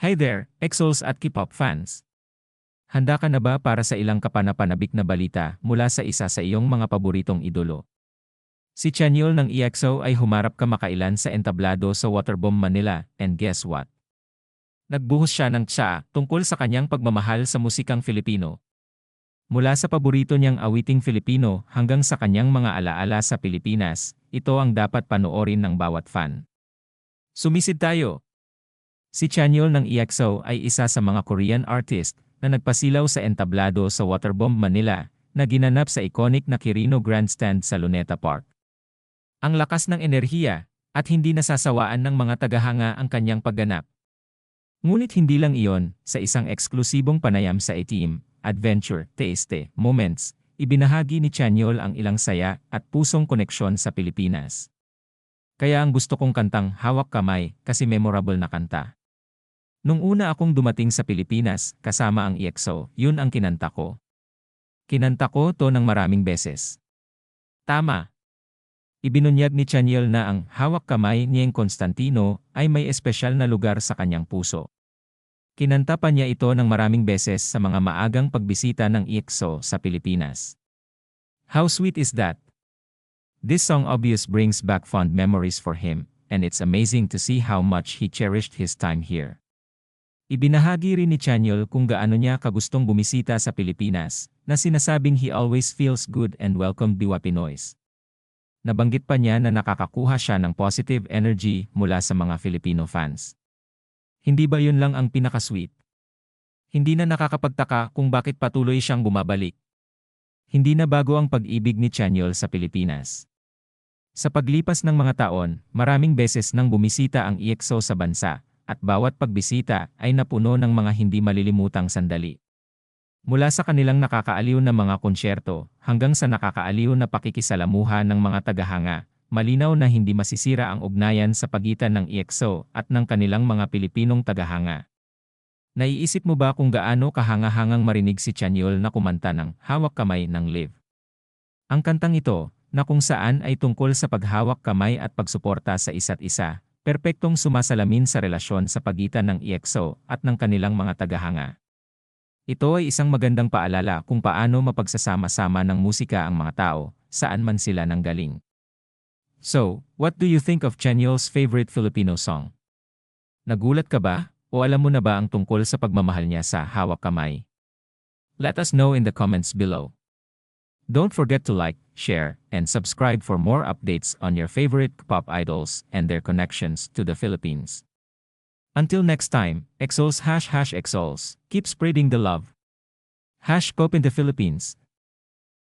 Hi there, Exols at K-pop fans! Handa ka na ba para sa ilang kapanapanabik na balita mula sa isa sa iyong mga paboritong idolo? Si Chanyol ng EXO ay humarap kamakailan sa entablado sa Waterbomb Manila, and guess what? Nagbuhos siya ng tsa tungkol sa kanyang pagmamahal sa musikang Filipino. Mula sa paborito niyang awiting Filipino hanggang sa kanyang mga alaala sa Pilipinas, ito ang dapat panoorin ng bawat fan. Sumisid tayo! Si Chanyol ng EXO ay isa sa mga Korean artist na nagpasilaw sa entablado sa Waterbomb Manila na ginanap sa iconic na Quirino Grandstand sa Luneta Park. Ang lakas ng enerhiya at hindi nasasawaan ng mga tagahanga ang kanyang pagganap. Ngunit hindi lang iyon, sa isang eksklusibong panayam sa A-Team, Adventure, Taste, Moments, ibinahagi ni Chanyol ang ilang saya at pusong koneksyon sa Pilipinas. Kaya ang gusto kong kantang Hawak Kamay kasi memorable na kanta. Nung una akong dumating sa Pilipinas, kasama ang EXO, yun ang kinanta ko. Kinanta ko to ng maraming beses. Tama. Ibinunyag ni Chaniel na ang hawak kamay niyang Constantino ay may espesyal na lugar sa kanyang puso. Kinanta pa niya ito ng maraming beses sa mga maagang pagbisita ng EXO sa Pilipinas. How sweet is that? This song obvious brings back fond memories for him, and it's amazing to see how much he cherished his time here. Ibinahagi rin ni Chanyol kung gaano niya kagustong bumisita sa Pilipinas, na sinasabing he always feels good and welcome diwa Pinoys. Nabanggit pa niya na nakakakuha siya ng positive energy mula sa mga Filipino fans. Hindi ba yun lang ang pinakasweet? Hindi na nakakapagtaka kung bakit patuloy siyang bumabalik. Hindi na bago ang pag-ibig ni Chanyol sa Pilipinas. Sa paglipas ng mga taon, maraming beses nang bumisita ang EXO sa bansa, at bawat pagbisita ay napuno ng mga hindi malilimutang sandali. Mula sa kanilang nakakaaliw na mga konsyerto hanggang sa nakakaaliw na pakikisalamuha ng mga tagahanga, malinaw na hindi masisira ang ugnayan sa pagitan ng EXO at ng kanilang mga Pilipinong tagahanga. Naiisip mo ba kung gaano kahanga-hangang marinig si Chanyol na kumanta ng Hawak Kamay ng Live? Ang kantang ito, na kung saan ay tungkol sa paghawak kamay at pagsuporta sa isa't isa, perpektong sumasalamin sa relasyon sa pagitan ng EXO at ng kanilang mga tagahanga. Ito ay isang magandang paalala kung paano mapagsasama-sama ng musika ang mga tao, saan man sila nanggaling. So, what do you think of Chanyol's favorite Filipino song? Nagulat ka ba, o alam mo na ba ang tungkol sa pagmamahal niya sa hawak kamay? Let us know in the comments below. Don't forget to like, share, and subscribe for more updates on your favorite pop idols and their connections to the Philippines. Until next time, Exols hash hash Exols, keep spreading the love. Hash Pop in the Philippines.